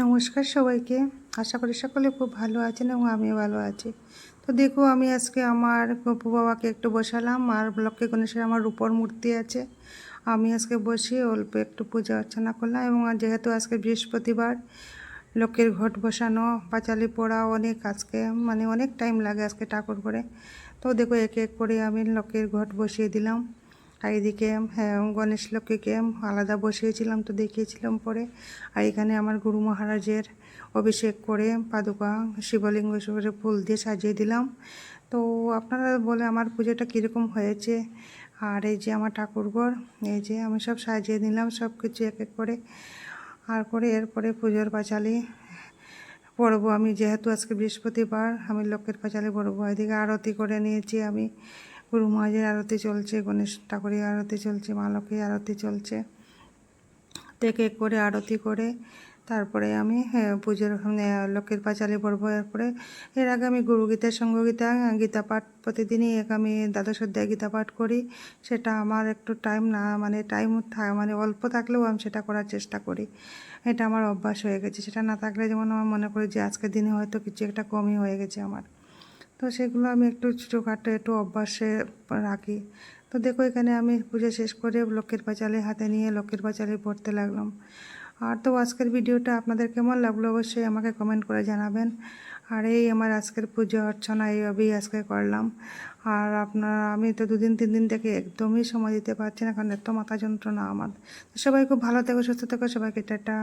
নমস্কার সবাইকে। আশা করি সকলে খুব ভালো আছেন এবং আমিও ভালো আছি। তো দেখো, আমি আজকে আমার গপু বাবাকে একটু বসালাম আর লক্ষ্মী গণেশের আমার রূপর মূর্তি আছে। আমি আজকে বসিয়ে অল্প একটু পূজা অর্চনা করলাম এবং যেহেতু আজকে বৃহস্পতিবার লক্ষ্মীর ঘট বসানো, পাঁচালি পোড়া অনেক আজকে মানে অনেক টাইম লাগে আজকে ঠাকুর করে। তো দেখো, এক এক করে আমি লক্ষ্মীর ঘট বসিয়ে দিলাম। আর এদিকে হ্যাঁ গণেশ লক্ষ্মীকে আলাদা বসিয়েছিলাম তো দেখিয়েছিলাম পরে। আর এখানে আমার গুরু মহারাজের অভিষেক করে পাদুকা, শিবলিঙ্গ করে ফুল দিয়ে সাজিয়ে দিলাম। তো আপনারা বলে আমার পুজোটা কীরকম হয়েছে? আর এই যে আমার ঠাকুরঘর, এই যে আমি সব সাজিয়ে নিলাম, সব কিছু এক এক করে। আর করে এরপরে পুজোর পাঁচালি পড়ব আমি, যেহেতু আজকে বৃহস্পতিবার, আমি লক্ষ্মীর পাঁচালি পড়ব এদিকে আরতি করে নিয়েছি আমি। গুরু মহাজের আরতি চলছে গণেশ ঠাকুরের আরতি চলছে মা লক্ষ্মীর আরতি চলছে। থেকে করে আরতি করে তারপরে আমি হ্যাঁ, পুজোর লক্ষ্মীর পাঁচালি পড়ব। এরপরে এর আগে আমি গুরু গুরুগীতা সঙ্গগীতা গীতা পাঠ প্রতিদিনই এক আমি দ্বাদশ অধ্যায় গীতা পাঠ করি। সেটা আমার একটু টাইম না মানে টাইম মানে অল্প থাকলেও আমি সেটা করার চেষ্টা করি। এটা আমার অভ্যাস হয়ে গেছে। সেটা না থাকলে যেমন আমার মনে করি যে আজকের দিনে হয়তো কিছু একটা কমই হয়ে গেছে আমার। তো সেগুলো আমি একটু ছোটোখাটো একটু অভ্যাসে রাখি। তো দেখো এখানে আমি পুজো শেষ করে লক্ষ্মীর পাঁচালি হাতে নিয়ে লক্ষ্মীর পাঁচালি পড়তে লাগলাম। আর তো আজকের ভিডিওটা আপনাদের কেমন লাগল অবশ্যই আমাকে কমেন্ট করে জানাবেন। আর এই আমার আজকের পুজো অর্চনা এইভাবেই আজকে করলাম। আর আপনার, আমি তো দুদিন, তিন দিন থেকে একদমই সময় দিতে পারছি না, কারণ এত মাথা যন্ত্রণা আমার। সবাই খুব ভালো থেকো, সুস্থ থেকো, সবাইকে টাটা।